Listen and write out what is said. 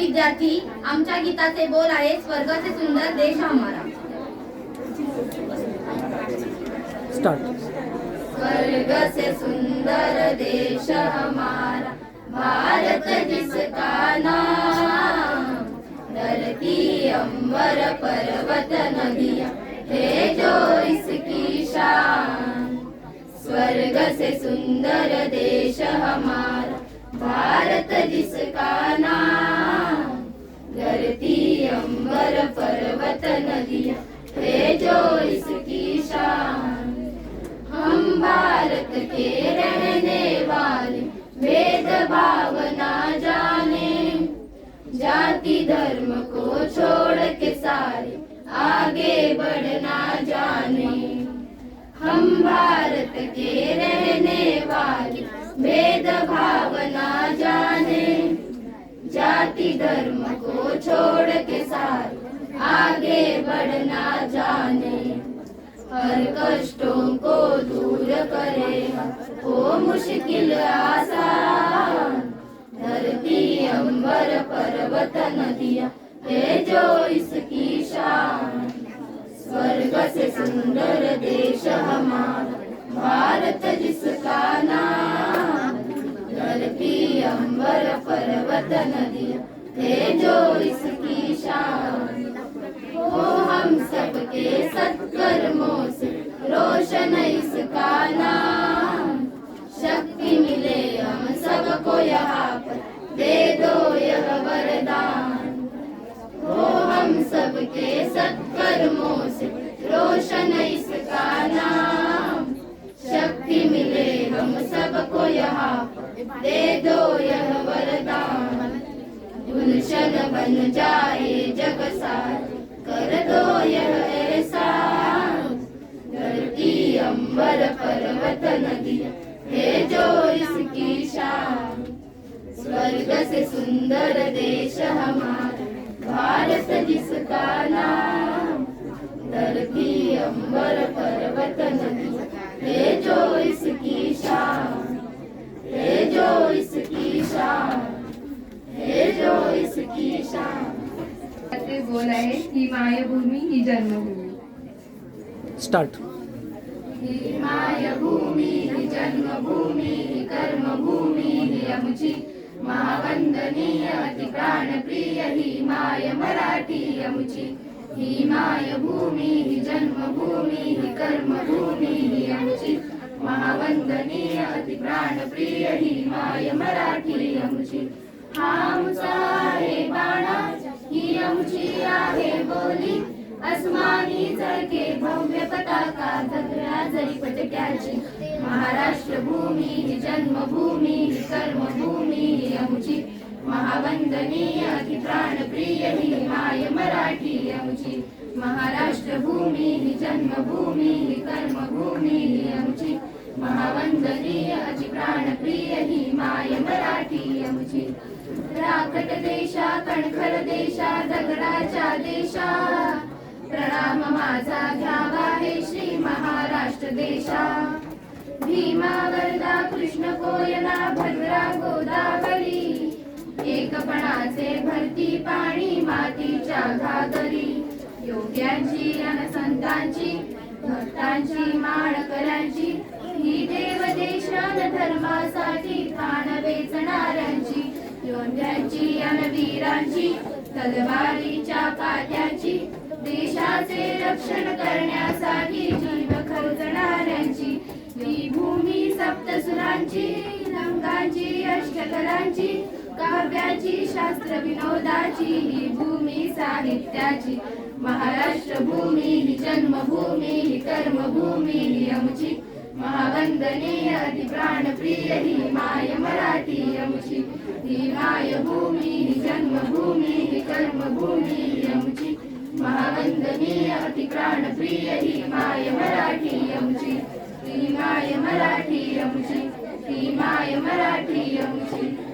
विद्यार्थी आमच्या गीताचे बोल आहे स्वर्ग से सुंदर देश हमारा स्वर्ग से सुंदर देश हमारा भारत जिसका नाम धरती अंबर पर्वत नदियाँ है जो इसकी शान. स्वर्ग से सुंदर देश हमारा भारत जिसका नाम धरती अंबर पर्वत नदिया हे जो इसकी शान. हम भारत के रहने वाले वेद भावना जाने जाति धर्म को छोड़ के सारे आगे बढ़ना जाने. हम भारत भेद भावना जाने। जाति धर्म को छोड़ के साथ आगे बढ़ना जाने। हर कष्टों को दूर करे वो मुश्किल आसान धरती अंबर पर्वत नदिया है जो इसकी शान। स्वर्ग से सुंदर देश हमारा भारत जिसका नाम धरती अंबर पर्वत नदियाँ जो इसकी शान हो हम सबके सत्कर्मों से रोशन इसका नाम। शक्ति मिले हम सबको यहाँ पर दे दो यह वरदान। हो हम सबके सत्कर्मों से रोशन इसका नाम। शक्ति मिले हम सबको दे दो यह वरदान गुलशन बन जाए जग सार कर दो यह एहसान धरती अंबर पर्वत नदी है जो इसकी शान स्वर्ग से सुंदर देश हमारा भारत जिसका नाम धरती अंबर पर्वत बोल आहे ही मायभूमी ही जन्मभूमी. स्टार्ट ही मायभूमी ही जन्मभूमी ही कर्मभूमी ही आमची महावंदनीय अति प्राणप्रिय ही माय मराठी आमची. ही मायभूमी ही जन्मभूमी ही कर्मभूमी ही आमची महावंदनीय अति प्राणप्रिय ही माय मराठी आमची. हा आमचा आहे बाणा आमची आहे बोली. अस्मानी जळके भव्य पताका धगरा जरी पटक्याची महाराष्ट्र भूमी ही जन्मभूमी ही कर्मभूमी ही आमची. महावंदनीय अति प्राणप्रिय ही माय मराठी आमची. महाराष्ट्र भूमी ही जन्मभूमी ही कर्मभूमी ही आमची. महावंदनीय अति प्राणप्रिय ही माय मराठी आमची राकट देशा कणखर देशा दगडाच्या देशा. प्रणाम माझा घ्यावा हे श्री महाराष्ट्र देशा. भीमा वरदा कृष्ण कोयना भद्रा गोदावरी. एकपणाचे भरती पाणी मातीच्या घागरी. योग्यांची अनसंतांची भक्तांची माळकऱ्यांची देवदेशान धर्मासाठी प्राण वेचणाऱ्यांची योद्ध्यांची आणि वीरांची तलवारीच्या काट्यांची देशाचे रक्षण करण्यासाठी जीव खर्चणाऱ्यांची ही भूमी सप्तसुरांची रंगांची अष्टकरांची काव्याची शास्त्र विनोदाची ही भूमी साहित्याची. महाराष्ट्र भूमी ही जन्मभूमी ही कर्मभूमी ही आमची महावंदनीय अति प्राणप्रिय ही माय मराठी यमुची। ही मायभूमी ही जन्मभूमी ही कर्मभूमी ही आमची महावंदनीय अति प्राणप्रिय ही माय मराठी यमुची। ही माय मराठी यमुची ही माय मराठी यमुची।